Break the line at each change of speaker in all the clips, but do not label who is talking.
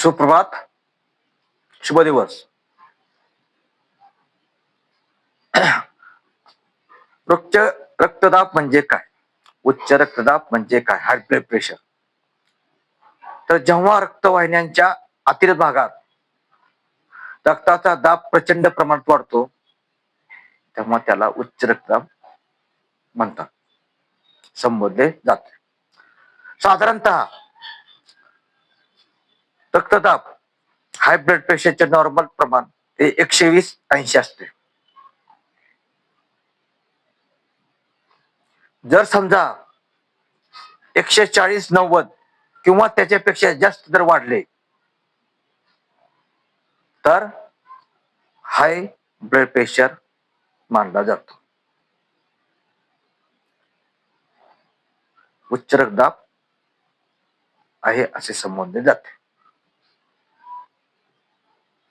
सुप्रभात. शुभ दिवस. उच्च रक्तदाब म्हणजे काय? उच्च रक्तदाब म्हणजे काय? हाय ब्लड प्रेशर तर जेव्हा रक्तवाहिन्यांच्या आतील भागात रक्ताचा दाब प्रचंड प्रमाणात वाढतो तेव्हा त्याला उच्च रक्तदाब म्हणतात. संबोधले जाते. साधारणतः रक्तदाब हाय ब्लड प्रेशरचे नॉर्मल प्रमाण हे एकशे वीस ऐंशी असते. जर समजा एकशे चाळीस नव्वद किंवा त्याच्यापेक्षा जास्त जर वाढले तर हाय ब्लड प्रेशर मानला जातो. उच्च रक्तदाब आहे असे संबोधले जाते.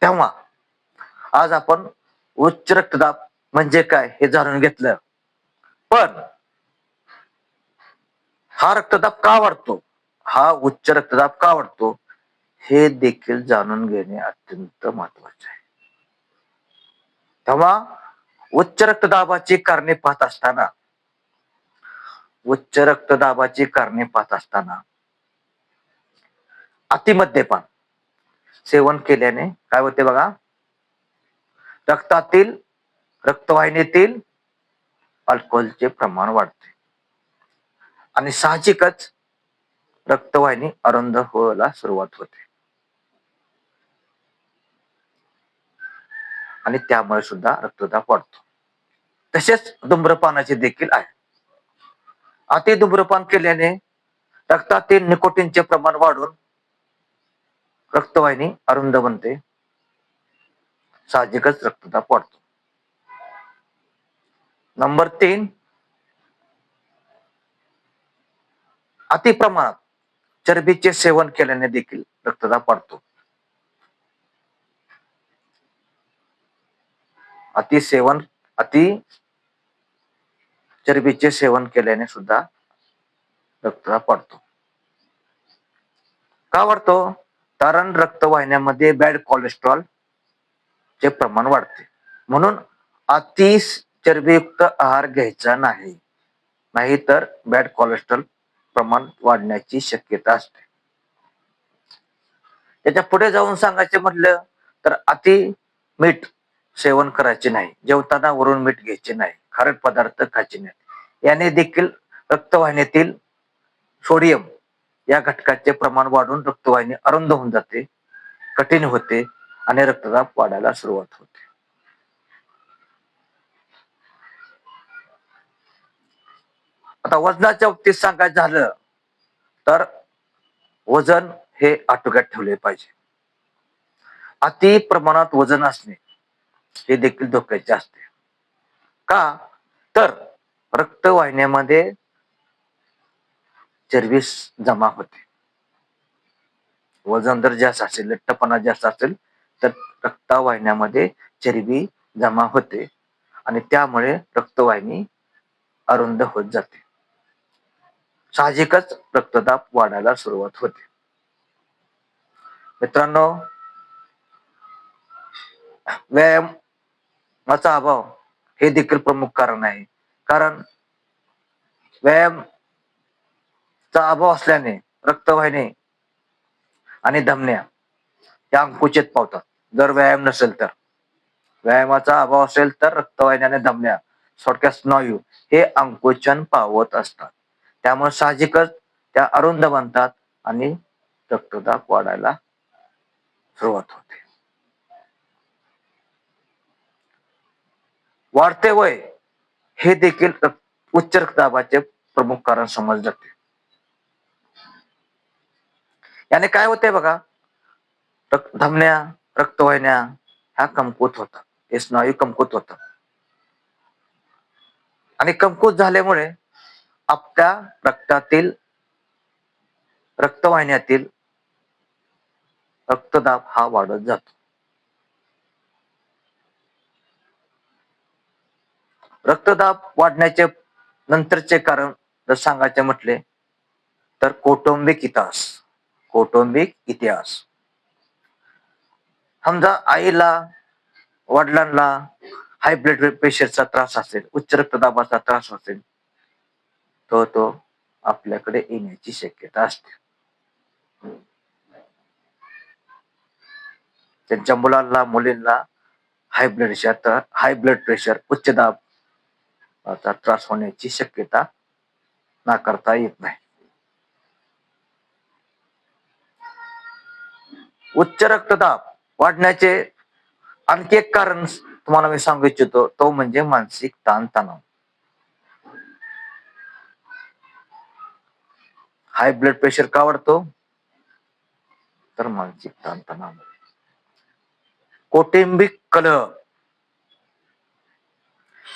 तेव्हा आज आपण उच्च रक्तदाब म्हणजे काय हे जाणून घेतलं. पण हा रक्तदाब का वाढतो? हा उच्च रक्तदाब का वाढतो? हे देखील जाणून घेणे अत्यंत महत्त्वाचे आहे. तेव्हा उच्च रक्तदाबाची कारणे पाहत असताना उच्च रक्तदाबाची कारणे पाहत असताना अतिमद्यपान सेवन केल्याने काय होते बघा? रक्तातील रक्तवाहिनीतील अल्कोहोलचे प्रमाण वाढते. आणि साहजिकच रक्तवाहिनी अरुंद व्हायला सुरुवात होते. आणि त्यामुळे सुद्धा रक्तदाब वाढतो. तसेच धूम्रपानाचे देखील आहे. अति धूम्रपान केल्याने रक्तातील निकोटीनचे प्रमाण वाढून रक्तवाहिनी अरुंद बनते. साहजिकच रक्तदाब वाढतो. नंबर तीन अति प्रमाणात चरबीचे सेवन केल्याने देखील रक्तदाब वाढतो. अति सेवन अति चरबीचे सेवन केल्याने सुद्धा रक्तदाब वाढतो. का वाढतो? कारण रक्तवाहिन्यामध्ये बॅड कोलेस्ट्रॉल चे प्रमाण वाढते. म्हणून अति चरबीयुक्त आहार घ्यायचा नाही. नाहीतर बॅड कोलेस्ट्रॉल प्रमाण वाढण्याची शक्यता असते. त्याच्या पुढे जाऊन सांगायचे म्हटलं तर अति मीठ सेवन करायचे नाही. जेवताना वरून मीठ घ्यायचे नाही. खारट पदार्थ खायचे नाही याने देखील रक्तवाहिनीतील सोडियम या घटकाचे प्रमाण वाढून रक्तवाहिनी अरुंद होऊन जाते कठीण होते आणि रक्तदाब वाढायला सुरुवात होते. आता वजनाच्या बाबतीत सांगायचं झालं तर वजन हे आटोक्यात ठेवले पाहिजे. अति प्रमाणात वजन असणे हे देखील धोक्याचे असते. का? तर रक्तवाहिन्यामध्ये चरबी जमा होते. वजन जर जास्त असेल लठ्ठपणा जास्त असेल तर रक्तवाहिन्यामध्ये चरबी जमा होते आणि त्यामुळे रक्तवाहिनी अरुंद होत जाते. साहजिकच रक्तदाब वाढायला सुरुवात होते. मित्रांनो व्यायामाचा अभाव हे देखील प्रमुख कारण आहे. कारण व्यायाम चा अभाव असल्याने रक्तवाहिनी आणि धमन्या या अंकुचित पावतात. जर व्यायाम नसेल तर. व्यायामाचा अभाव असेल तर रक्तवाहिन्या आणि धमन्या थोडक्यात स्नायू हे अंकुचन पावत असतात. त्यामुळे साहजिकच त्या अरुंद बनतात आणि रक्तदाब वाढायला सुरुवात होते. वाढते वय हे देखील उच्च रक्तदाबाचे प्रमुख कारण समजले जाते. याने काय होतंय बघा? रक्त धमन्या रक्तवाहिन्या ह्या कमकुत होतात. हे स्नायू कमकुत होतात. आणि कमकुत झाल्यामुळे आपल्या रक्तातील रक्तवाहिन्यातील रक्तदाब हा वाढत जातो. रक्तदाब वाढण्याचे नंतरचे कारण जर सांगायचे म्हटले तर कौटुंबिक इतिहास. कौटुंबिक इतिहास. समजा आईला वडिलांना हाय ब्लड प्रेशरचा त्रास असेल उच्च रक्तदाबाचा त्रास असेल तो तो आपल्याकडे येण्याची शक्यता असते. त्यांच्या मुलांना मुलींना high blood high blood pressure उच्च दाबाचा त्रास होण्याची शक्यता नाकारता येत नाही. उच्च रक्तदाब वाढण्याचे आणखी एक कारण तुम्हाला मी सांगू इच्छितो तो म्हणजे मानसिक ताणतणाव. हाय ब्लड प्रेशर का वाढतो? तर मानसिक ताणतणाव. कौटुंबिक कलह.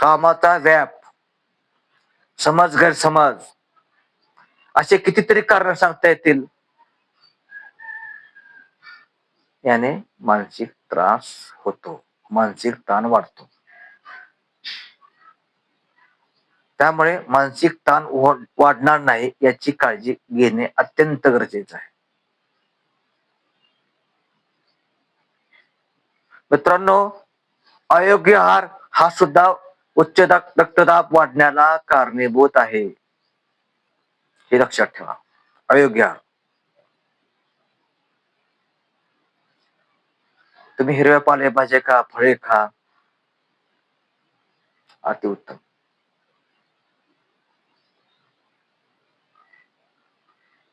कामाचा व्याप. समज गैरसमज. असे कितीतरी कारण सांगता येतील. याने मानसिक त्रास होतो. मानसिक ताण वाढतो. त्यामुळे मानसिक ताण वाढणार नाही याची काळजी घेणे अत्यंत गरजेचं आहे. मित्रांनो अयोग्य आहार हा सुद्धा उच्च रक्तदाब वाढण्याला कारणीभूत आहे. हे लक्षात ठेवा. अयोग्य आहार. तुम्ही हिरव्या पालेभाज्या खा फळे खा. अतिउत्तम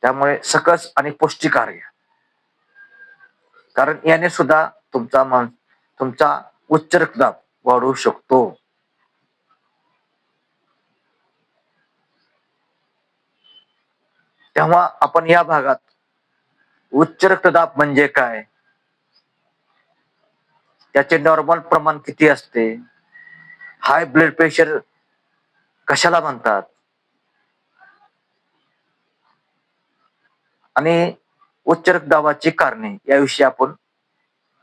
त्यामुळे सकस आणि पौष्टिक आहार घ्या. कारण याने सुद्धा तुमचा मन तुमचा उच्च रक्तदाब वाढू शकतो. तेव्हा आपण या भागात उच्च रक्तदाब म्हणजे काय? त्याचे नॉर्मल प्रमाण किती असते? हाय ब्लड प्रेशर कशाला म्हणतात? आणि उच्च रक्तदाबाची कारणे याविषयी आपण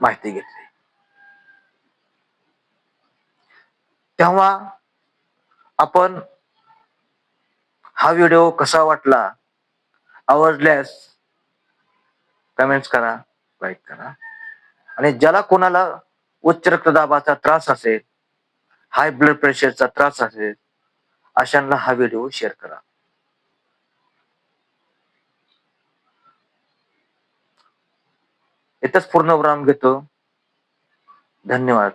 माहिती घेतली. तेव्हा आपण हा व्हिडिओ कसा वाटला? आवडल्यास कमेंट्स करा लाईक करा. आणि ज्याला कोणाला उच्च रक्तदाबाचा त्रास असेल हाय ब्लड प्रेशरचा त्रास असेल अशांना हा व्हिडिओ शेअर करा. इथंच पूर्ण विराम घेतो. धन्यवाद.